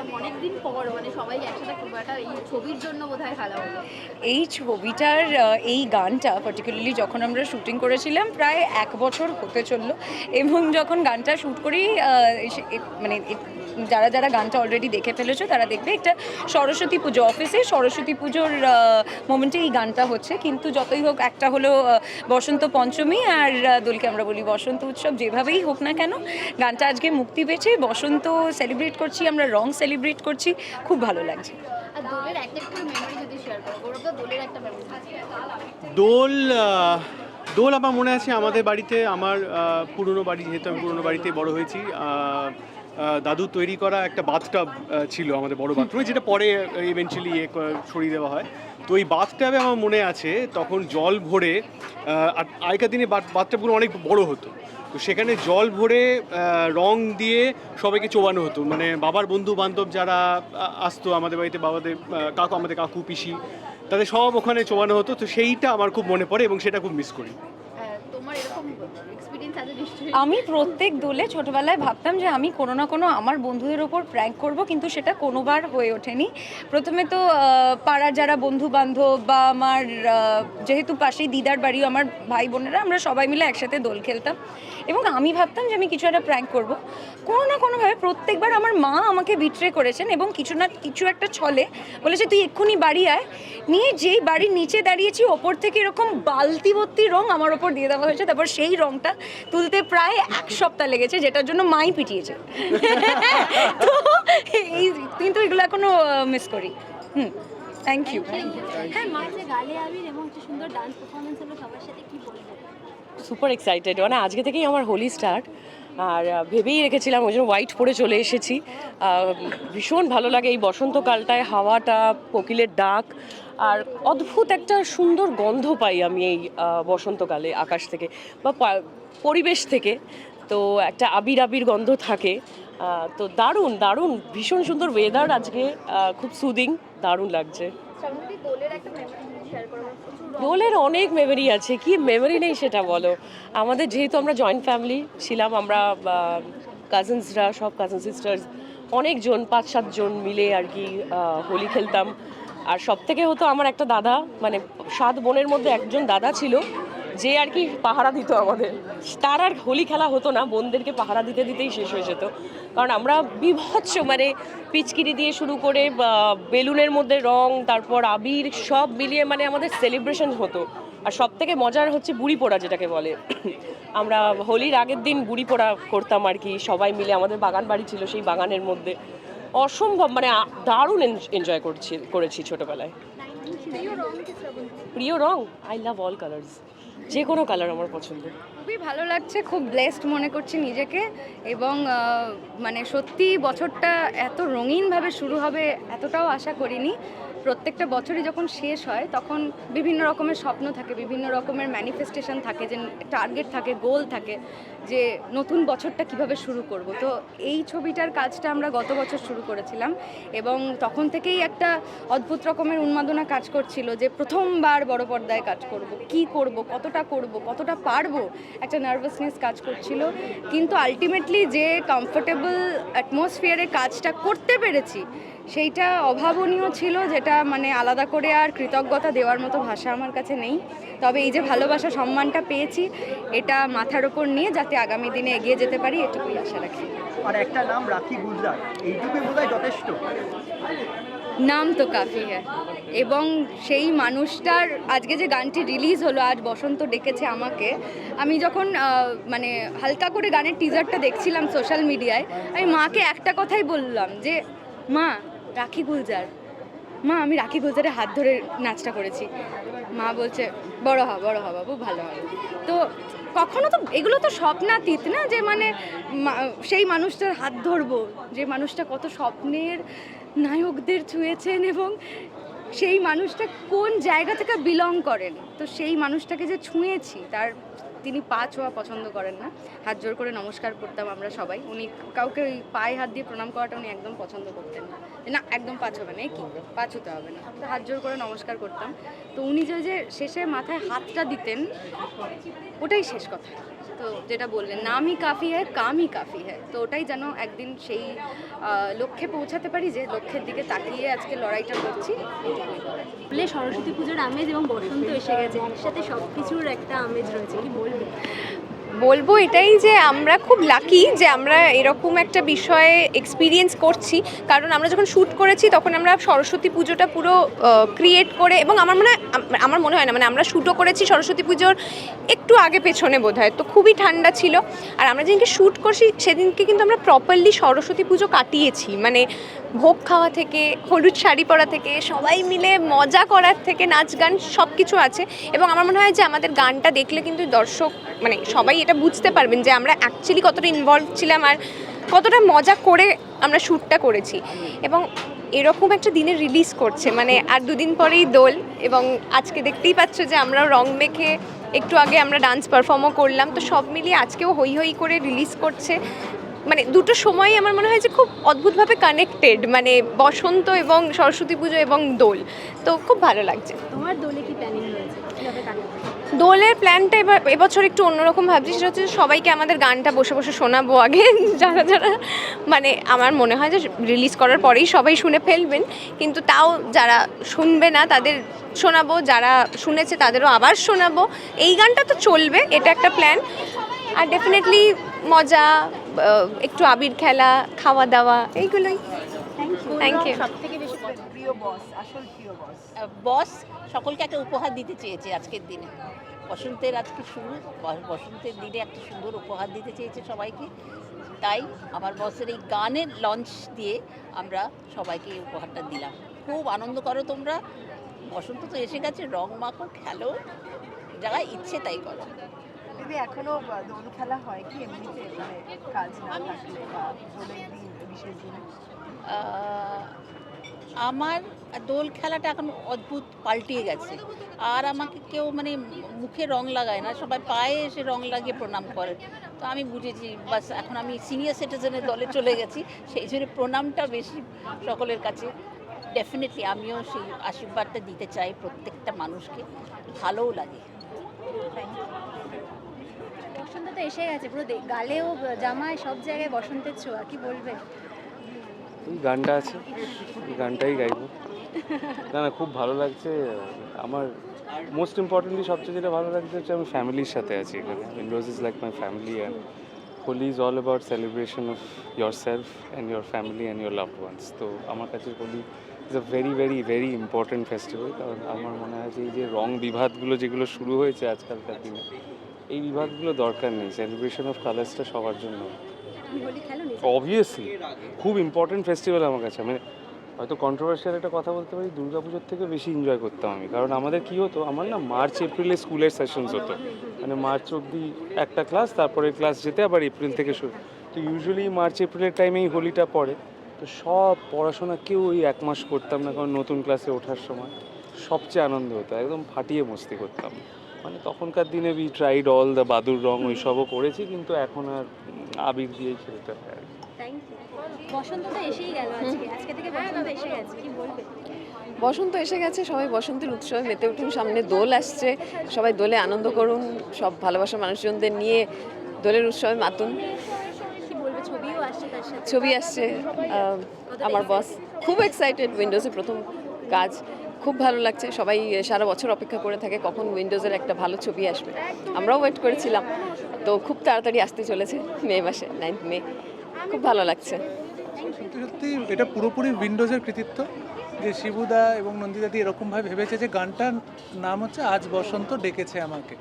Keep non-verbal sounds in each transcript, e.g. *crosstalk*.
এভাবে আবির খেলা এটা বোধহয় অনেক দিন পর মানে সবাই একসাথে একটা এই ছবির জন্য বোধহয় খেলা হলো। এই ছবিটার এই গানটা পার্টিকুলারলি যখন আমরা শুটিং করেছিলাম, প্রায় এক বছর হতে চলল, এবং যখন গানটা শ্যুট করি মানে যারা যারা গানটা অলরেডি দেখে ফেলেছো তারা দেখবে একটা সরস্বতী পুজো। অফিসে সরস্বতী পুজোর মোমেন্টে এই গানটা হচ্ছে। কিন্তু যতই হোক একটা হলো বসন্ত পঞ্চমী আর দোলকে আমরা বলি বসন্ত উৎসব। যেভাবেই হোক না কেন গানটা আজকে মুক্তি পেয়েছে। বসন্ত সেলিব্রেট করছি আমরা রং সেলিব্রেট করছি। খুব ভালো লাগছে। আর দোলের একটা একটু মেমোরি যদি শেয়ার করো গৌরব দা দোলের একটা মেমোরি দোল দোল আমার মনে আছে আমাদের বাড়িতে। আমার পুরনো বাড়ি যেহেতু আমি পুরনো বাড়িতে বড় হয়েছি দাদু তৈরি করা একটা বাথটাব ছিল আমাদের বড় বাথরুমে যেটা পরে ইভেনচুয়ালি ইয়ে সরিয়ে দেওয়া হয়। তো এই বাথটাবে আমার মনে আছে, তখন জল ভরে আগেকার দিনে বাথটাবগুলো অনেক বড় হতো। তো সেখানে জল ভরে রং দিয়ে সবাইকে চোবানো হতো। মানে বাবার বন্ধু বান্ধব যারা আসতো আমাদের বাড়িতে, বাবাদের কাকু, আমাদের কাকু, পিসি, তাদের সব ওখানে চোবানো হতো। তো সেইটা আমার খুব মনে পড়ে এবং সেটা খুব মিস করি। তোমার এরকম আমি প্রত্যেক দোলে ছোটবেলায় ভাবতাম যে আমি কোনো না কোনো আমার বন্ধুদের ওপর প্র্যাঙ্ক করব, কিন্তু সেটা কোনোবার হয়ে ওঠেনি। প্রথমে তো পাড়ার যারা বন্ধু বান্ধব বা আমার যেহেতু পাশেই দিদার বাড়িও, আমার ভাই বোনেরা, আমরা সবাই মিলে একসাথে দোল খেলতাম। এবং আমি ভাবতাম যে আমি কিছু একটা প্র্যাঙ্ক করব। কোনো না কোনোভাবে প্রত্যেকবার আমার মা আমাকে বিট্রে করেছেন এবং কিছু না, কিছু একটা ছলে বলেছে, তুই এক্ষুনি বাড়ি আয়। নিয়ে যেই বাড়ির নিচে দাঁড়িয়েছি, ওপর থেকে এরকম বালতি ভর্তি রং আমার ওপর দিয়ে দেওয়া হয়েছে, তারপর সেই রংটা তুলতে প্রায় এক সপ্তাহ লেগেছে যেটার জন্য মাই পিটিয়েছে। *laughs* তো এই কিন্তু এগুলো এখনও মিস করি। হুম থ্যাংক ইউ হ্যাঁ মা যে গালে আবির এবং একটা সুন্দর ডান্স পারফরমেন্স হলো সবার সাথে কি বলব? সুপার এক্সাইটেড মানে আজকে থেকেই আমার হোলি স্টার্ট আর ভেবেই রেখেছিলাম ওই জন্য হোয়াইট পরে চলে এসেছি। ভীষণ ভালো লাগে এই বসন্তকালটায় হাওয়াটা কোকিলের ডাক। আর অদ্ভুত একটা সুন্দর গন্ধ পাই আমি এই বসন্তকালে আকাশ থেকে বা পরিবেশ থেকে। তো একটা আবির আবির গন্ধ থাকে। তো দারুণ দারুণ ভীষণ সুন্দর ওয়েদার আজকে খুব সুদিং দারুণ লাগছে। দোলের রং। দোলের অনেক মেমোরি আছে কি মেমোরি নেই সেটা বলো। আমাদের যেহেতু আমরা জয়েন্ট ফ্যামিলি ছিলাম আমরা কাজিনসরা সব কাজিন সিস্টার্স অনেকজন পাঁচ সাতজন মিলে আর কি হোলি খেলতাম। আর সব থেকে হতো আমার একটা দাদা মানে সাত বোনের মধ্যে একজন দাদা ছিল, যে আর কি পাহারা দিত আমাদের। তার আর হোলি খেলা হতো না, বোনদেরকে পাহারা দিতে দিতেই শেষ হয়ে যেত। কারণ আমরা বিভৎস মানে পিচকিরি দিয়ে শুরু করে বেলুনের মধ্যে রং, তারপর আবির, সব মিলিয়ে মানে আমাদের সেলিব্রেশন হতো। আর সব থেকে মজার হচ্ছে বুড়ি পোড়া যেটাকে বলে। আমরা হোলির আগের দিন বুড়ি পোড়া করতাম আর কি, সবাই মিলে আমাদের বাগান বাড়ি ছিল সেই বাগানের মধ্যে। অসম্ভব মানে দারুণ এনজয় করছি করেছি ছোটোবেলায়। প্রিয় রং আই লাভ অল কালার্স যে কোনো কালার আমার পছন্দ। খুবই ভালো লাগছে খুব ব্লেসড মনে করছি নিজেকে এবং মানে সত্যি বছরটা এত রঙিনভাবে শুরু হবে এতটাও আশা করিনি। প্রত্যেকটা বছরই যখন শেষ হয়, তখন বিভিন্ন রকমের স্বপ্ন থাকে, বিভিন্ন রকমের ম্যানিফেস্টেশন থাকে, যে টার্গেট থাকে গোল থাকে, যে নতুন বছরটা কীভাবে শুরু করব। তো এই ছবিটার কাজটা আমরা গত বছর শুরু করেছিলাম এবং তখন থেকেই একটা অদ্ভুত রকমের উন্মাদনা কাজ করছিল যে প্রথমবার বড় পর্দায় কাজ করব, কি করব, কতটা করব, কতটা পারব, একটা নার্ভাসনেস কাজ করছিল। কিন্তু আলটিমেটলি যে কমফোর্টেবল অ্যাটমসফিয়ারে কাজটা করতে পেরেছি সেইটা অভাবনীয় ছিল যেটা মানে আলাদা করে আর কৃতজ্ঞতা দেওয়ার মতো ভাষা আমার কাছে নেই। তবে এই যে ভালোবাসা সম্মানটা পেয়েছি এটা মাথার ওপর নিয়ে যাতে আগামী দিনে এগিয়ে যেতে পারি এটুকুই আশা রাখি। আর একটা নাম রাখি এইটুকুই বোধ যথেষ্ট। নাম তো কাফি হ্যাঁ। এবং সেই মানুষটার আজকে যে গানটি রিলিজ হলো আজ বসন্ত ডেকেছে আমাকে আমি যখন মানে হালকা করে গানের টিজারটা দেখছিলাম সোশ্যাল মিডিয়ায় আমি মাকে একটা কথাই বললাম যে মা রাখি গুলজার। মা, আমি রাখি গুলজারের হাত ধরে নাচটা করেছি। মা বলছে, বড় হ বড় হ বাবু, ভালো হবে। তো কখনো তো, এগুলো তো স্বপ্নাতীত না যে মানে সেই মানুষটার হাত ধরবো, যে মানুষটা কত স্বপ্নের নায়কদের ছুঁয়েছেন এবং সেই মানুষটা কোন জায়গা থেকে বিলং করেন? তো সেই মানুষটাকে যে ছুঁয়েছি, তার তিনি পা ছোঁয়া পছন্দ করেন না। হাত জোর করে নমস্কার করতাম আমরা সবাই। উনি কাউকে ওই পায়ে হাত দিয়ে প্রণাম করাটা উনি একদম পছন্দ করতেন না। না, একদম পা ছোবে না কি? পা ছুতে হবে না। তো হাত জোর করে নমস্কার করতাম। তো উনি যে যে শেষে মাথায় হাতটা দিতেন, ওটাই শেষ কথা। তো যেটা বললেন, নামই কাফি হ্যায়, কামই কাফি হ্যায়। তো ওটাই যেন একদিন সেই লক্ষ্যে পৌঁছাতে পারি যে লক্ষ্যের দিকে তাকিয়ে আজকে লড়াইটা করছি। বলে সরস্বতী পুজোর আমেজ এবং বসন্ত এসে গেছে। একসাথে সব কিছুর একটা আমেজ রয়েছে। কি বলবে বলব এটাই যে আমরা খুব লাকি যে আমরা এরকম একটা বিষয়ে এক্সপিরিয়েন্স করছি। কারণ আমরা যখন শ্যুট করেছি, তখন আমরা সরস্বতী পুজোটা পুরো ক্রিয়েট করে এবং আমার মনে আমার মনে হয় না মানে আমরা শ্যুটও করেছি সরস্বতী পুজোর একটু আগে পেছনে বোধ হয় তো খুবই ঠান্ডা ছিল। আর আমরা যেদিনকে শ্যুট করছি, সেদিনকে কিন্তু আমরা প্রপারলি সরস্বতী পুজো কাটিয়েছি। মানে ভোগ খাওয়া থেকে, হলুদ শাড়ি পরা থেকে, সবাই মিলে মজা করার থেকে নাচ গান সব কিছু আছে। এবং আমার মনে হয় যে আমাদের গানটা দেখলে কিন্তু দর্শক মানে সবাই এটা বুঝতে পারবেন যে আমরা অ্যাকচুয়ালি কতটা ইনভলভ ছিলাম আর কতটা মজা করে আমরা শ্যুটটা করেছি। এবং এরকম একটা দিনে রিলিজ করছে মানে আর দুদিন পরেই দোল এবং আজকে দেখতেই পাচ্ছ যে আমরা রং মেখে একটু আগে আমরা ডান্স পারফর্মও করলাম। তো সব মিলিয়ে আজকেও হই হই করে রিলিজ করছে। মানে দুটো সময় আমার মনে হয় যে খুব অদ্ভুতভাবে কানেক্টেড মানে বসন্ত এবং সরস্বতী পুজো এবং দোল। তো খুব ভালো লাগছে। তোমার দোলে কি প্ল্যানিং রয়েছে? দোলের প্ল্যানটা এবার এবছর একটু অন্যরকম ভাবছি সেটা হচ্ছে সবাইকে আমাদের গানটা বসে বসে শোনাবো আগে। *laughs* যারা যারা মানে আমার মনে হয় যে রিলিজ করার পরেই সবাই শুনে ফেলবেন। কিন্তু তাও যারা শুনবে না তাদের শোনাবো যারা শুনেছে তাদেরও আবার শোনাবো। এই গানটা তো চলবে এটা একটা প্ল্যান আর ডেফিনেটলি মজা একটু আবির খেলা খাওয়া দাওয়া এইগুলোই। থ্যাংক ইউ সব থেকে বেশি পছন্দ? বস সকলকে একটা উপহার দিতে চেয়েছে আজকের দিনে। বসন্তের আজকে শুরু বসন্তের দিনে একটা সুন্দর উপহার দিতে চেয়েছে সবাইকে। তাই আমার বসের এই গানের লঞ্চ দিয়ে আমরা সবাইকে এই উপহারটা দিলাম। খুব আনন্দ করো তোমরা। বসন্ত তো এসে গেছে রং মাখো খেলো যা ইচ্ছে তাই করো। দিদি এখনও দোল খেলা হয় কি? এমনিতে মানে কাজ না থাকলে বা দোলের দিন বিশেষ দিনে? আমার দোল খেলাটা এখন অদ্ভুত পাল্টিয়ে গেছে। আর আমাকে কেউ মানে মুখে রং লাগায় না সবাই পায়ে এসে রং লাগিয়ে প্রণাম করে। তো আমি বুঝেছি বাস এখন আমি সিনিয়র সিটিজেনের দলে চলে গেছি সেই জন্য প্রণামটা বেশি সকলের কাছে। ডেফিনেটলি আমিও সেই আশীর্বাদটা দিতে চাই প্রত্যেকটা মানুষকে ভালোও লাগে। বসন্ত তো এসে গেছে, পুরো গালেও জামায় সব জায়গায় বসন্তের ছোঁয়া, কি বলবে? এই গানটা আছে গানটাই গাইবো। না না, খুব ভালো লাগছে, আমার মোস্ট ইম্পর্টেন্টলি সবচেয়ে যেটা ভালো লাগছে হচ্ছে আমি ফ্যামিলির সাথে আছি এখানে। Windows is like my family and Holi is all about celebration of yourself and your family and your love ones তো আমার কাছে Holi is a very very very important festival কারণ আমার মনে হয় যে এই যে রং বিভাদগুলো যেগুলো শুরু হয়েছে আজকালকার দিনে এই বিভাগগুলো দরকার নেই। সেলিব্রেশন অফ কালার্সটা সবার জন্য। অবভিয়াসলি খুব ইম্পর্টেন্ট ফেস্টিভ্যাল আমার কাছে। মানে হয়তো কন্ট্রোভার্সিয়াল একটা কথা বলতে পারি দুর্গাপুজোর থেকে বেশি এনজয় করতাম আমি। কারণ আমাদের কি হতো আমার না মার্চ এপ্রিলে স্কুলের সেশনস হতো। মানে মার্চ অবধি একটা ক্লাস তারপরে ক্লাস যেতে আবার এপ্রিল থেকে শুরু। তো ইউজুয়ালি মার্চ এপ্রিলের টাইমেই হোলিটা পড়ে। তো সব পড়াশোনা কেউ ওই এক মাস করতাম না কারণ নতুন ক্লাসে ওঠার সময়। সবচেয়ে আনন্দ হতো একদম ফাটিয়ে মস্তি করতাম। মানে তখনকার দিনে বি ট্রাইড অল দ্য বাদুর রং ওই সবও করেছি কিন্তু এখন আর আবির দিয়েই খেলতে হয় আর কি। বসন্ত তো এসেই গেল আজকে। আজকে থেকে বসন্ত এসে গেছে। কি বলবে? বসন্ত এসে গেছে সবাই বসন্তের উৎসবে মেতে উঠুন সামনে দোল আসছে। সবাই দোলে আনন্দ করুন সব ভালোবাসা মানুষজনদের নিয়ে দোলের উৎসবে মাতুন। কি বলবে? ছবিও আসছে তার সাথে। ছবি আসছে আমার বস খুব এক্সাইটেড উইন্ডোজে প্রথম কাজ। খুব ভালো লাগছে। সবাই সারা বছর অপেক্ষা করে থাকে কখন উইন্ডোজের একটা ভালো ছবি আসবে। আমরাও ওয়েট করেছিলাম। তো খুব তাড়াতাড়ি আসতে চলেছে মে মাসে নাইন্থ মে। খুব ভালো লাগছে। সত্যি এটা পুরোপুরি উইন্ডোজের কৃতিত্ব। যে শিবুদা এবং নন্দিদাদি এরকমভাবে ভেবেছে যে গানটার নাম হচ্ছে আজ বসন্ত ডেকেছে আমাকে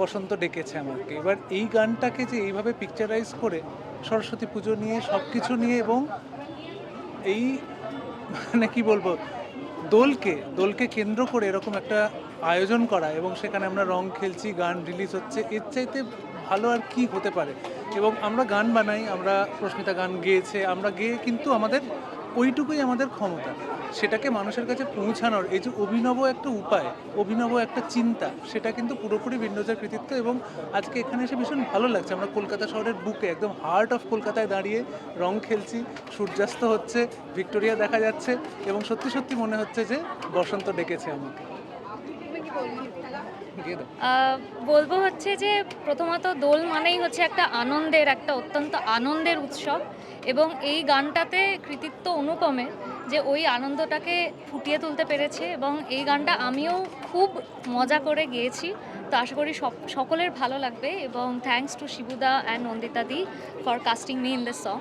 বসন্ত ডেকেছে আমাকে। এবার এই গানটাকে যে এইভাবে পিকচারাইজ করে সরস্বতী পুজো নিয়ে সব কিছু নিয়ে এবং এই মানে কি বলব দোলকে দোলকে কেন্দ্র করে এরকম একটা আয়োজন করা এবং সেখানে আমরা রং খেলছি, গান রিলিজ হচ্ছে, এর চাইতে ভালো আর কি হতে পারে? এবং আমরা গান বানাই, আমরা প্রশ্নিতা গান গেয়েছে, আমরা গেয়ে কিন্তু আমাদের ওইটুকুই আমাদের ক্ষমতা। সেটাকে মানুষের কাছে পৌঁছানোর এই যে অভিনব একটা উপায়, অভিনব একটা চিন্তা, সেটা কিন্তু পুরোপুরি উইন্ডোজের কৃতিত্ব এবং আজকে এখানে এসে ভীষণ ভালো লাগছে। আমরা কলকাতা শহরের বুকে একদম হার্ট অফ কলকাতায় দাঁড়িয়ে রং খেলছি, সূর্যাস্ত হচ্ছে, ভিক্টোরিয়া দেখা যাচ্ছে এবং সত্যি সত্যি মনে হচ্ছে যে বসন্ত ডেকেছে আমাকে। বলব হচ্ছে যে প্রথমত দোল মানেই হচ্ছে একটা আনন্দের, একটা অত্যন্ত আনন্দের উৎসব এবং এই গানটাতে কৃতিত্ব অনুপমের যে ওই আনন্দটাকে ফুটিয়ে তুলতে পেরেছে এবং এই গানটা আমিও খুব মজা করে গেয়েছি। তো আশা করি সকলের ভালো লাগবে এবং thanks to শিবুদা and Nandita di for casting me in the song